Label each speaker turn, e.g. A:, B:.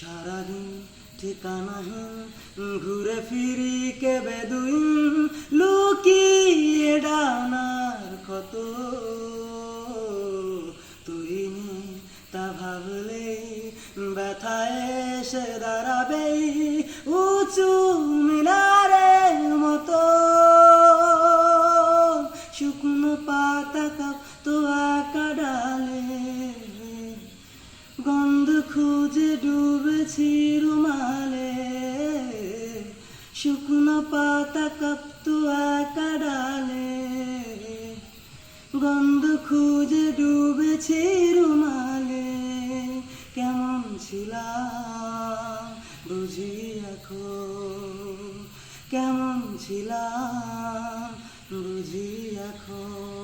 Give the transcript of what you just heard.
A: সারাদিন ঠিকানাহীন ঘুরে ফিরি কে বেদুইন লুকিয়ে ডানার কত? তুই তা ভাবলে ব্যথায় এসে দাঁড়াবে উঁচু মিনারের মতো। শুকনো পাতা কাপ তো ডালে গন্ধ খুঁজে ডুবেছি রুমালে। শুকনো পাতা কাঁপতো একা ডালে। গন্ধ খুঁজে ডুবেছি রুমালে। কেমন ছিলাম বুঝি এখন। কেমন ছিলাম বুঝি এখন।